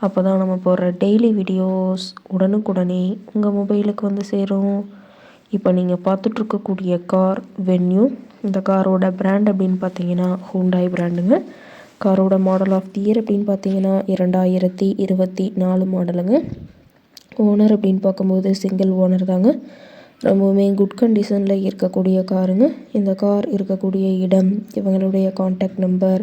அப்போ தான் நம்ம போடுற டெய்லி வீடியோஸ் உடனுக்குடனே உங்கள் மொபைலுக்கு வந்து சேரும். இப்போ நீங்கள் பார்த்துட்ருக்கக்கூடிய கார் வென்யூ இந்த காரோட பிராண்ட் அப்படின்னு பார்த்தீங்கன்னா ஹூண்டாய் பிராண்டுங்க காரோட மாடல் ஆஃப் தி இயர் அப்படின்னு பார்த்தீங்கன்னா இரண்டாயிரத்தி இருபத்தி நாலு மாடலுங்க ஓனர் அப்படின்னு பார்க்கும்போது சிங்கிள் ஓனர் தாங்க. ரொம்பவுமே குட் கண்டிஷனில் இருக்கக்கூடிய காருங்க இந்த கார் இருக்கக்கூடிய இடம் இவங்களுடைய காண்டாக்ட் நம்பர்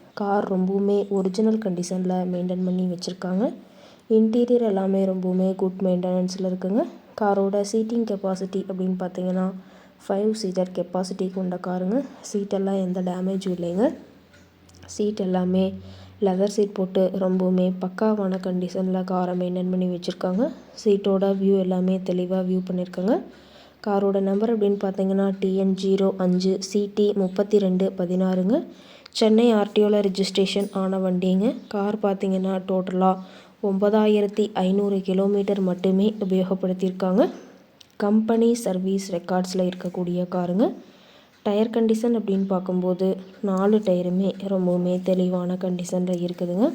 கார் ரொம்பவுமே ஒரிஜினல் கண்டிஷனில் மெயின்டைன் பண்ணி வச்சுருக்காங்க. இன்டீரியர் எல்லாமே ரொம்பவுமே குட் மெயின்டெனன்ஸில் இருக்குங்க. காரோட சீட்டிங் கெப்பாசிட்டி அப்படின்னு பார்த்தீங்கன்னா ஃபைவ் சீட்டர் கெப்பாசிட்டி கொண்ட காருங்க. சீட்டெல்லாம் எந்த டேமேஜும் இல்லைங்க. சீட் எல்லாமே லெதர் சீட் போட்டு ரொம்பவுமே பக்காவான கண்டிஷனில் காரை மெயின்டைன் பண்ணி வச்சுருக்காங்க. சீட்டோட வியூ எல்லாமே தெளிவாக வியூ பண்ணியிருக்காங்க காரோட நம்பர் அப்படின்னு பார்த்தீங்கன்னா டிஎன் ஜீரோ அஞ்சு சிடி முப்பத்தி ரெண்டு பதினாறுங்க. சென்னை ஆர்டிஓவில் ரிஜிஸ்ட்ரேஷன் ஆன வண்டிங்க. கார் பார்த்திங்கன்னா டோட்டலாக ஒம்பதாயிரத்தி ஐநூறு கிலோமீட்டர் மட்டுமே உபயோகப்படுத்தியிருக்காங்க. கம்பெனி சர்வீஸ் ரெக்கார்ட்ஸில் இருக்கக்கூடிய காருங்க. டயர் கண்டிஷன் அப்படின்னு பார்க்கும்போது நாலு டயருமே ரொம்பவுமே தெளிவான கண்டிஷனில் இருக்குதுங்க.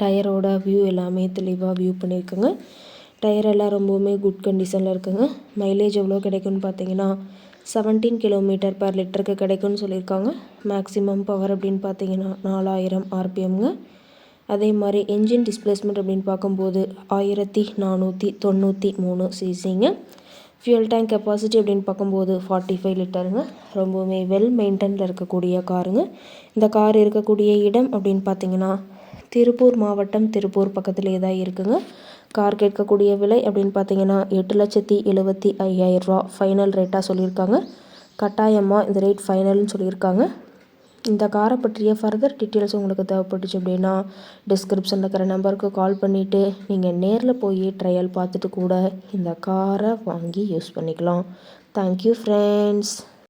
டயரோட வியூ எல்லாமே தெளிவாக வியூ பண்ணியிருக்குங்க. டயர் எல்லாம் ரொம்பவுமே குட் கண்டிஷனில் இருக்குங்க. மைலேஜ் எவ்வளோ கிடைக்குன்னு பார்த்தீங்கன்னா செவன்டீன் கிலோமீட்டர் பர் லிட்டருக்கு கிடைக்கும்னு சொல்லியிருக்காங்க. மேக்ஸிமம் பவர் அப்படின்னு பார்த்தீங்கன்னா நாலாயிரம் ஆர்பிஎம்ங்க அதே மாதிரி என்ஜின் டிஸ்பிளேஸ்மெண்ட் அப்படின்னு பார்க்கும்போது ஆயிரத்தி நானூற்றி தொண்ணூற்றி மூணு சிசிங்க ஃபியூல் டேங்க் கெப்பாசிட்டி அப்படின்னு பார்க்கும்போது ஃபார்ட்டி ஃபைவ் லிட்டருங்க ரொம்பவுமே வெல் மெயின்டெனில் இருக்கக்கூடிய காருங்க இந்த கார் இருக்கக்கூடிய இடம் அப்படின்னு பார்த்தீங்கன்னா திருப்பூர் மாவட்டம் திருப்பூர் பக்கத்துலேயே தான் இருக்குங்க. கார் கேட்கக்கூடிய விலை அப்படின்னு பார்த்தீங்கன்னா எட்டு லட்சத்தி எழுபத்தி ஐயாயிரரூவா ஃபைனல் ரேட்டாக சொல்லியிருக்காங்க. கட்டாயமாக இந்த ரேட் ஃபைனல்னு சொல்லியிருக்காங்க. இந்த காரை பற்றிய ஃபர்தர் டீட்டெயில்ஸ் உங்களுக்கு தேவைப்பட்டுச்சு அப்படின்னா டிஸ்கிரிப்ஷனில் இருக்கிற நம்பருக்கு கால் பண்ணிவிட்டு நீங்கள் நேரில் போய் ட்ரையல் பார்த்துட்டு கூட இந்த காரை வாங்கி யூஸ் பண்ணிக்கலாம். Thank you friends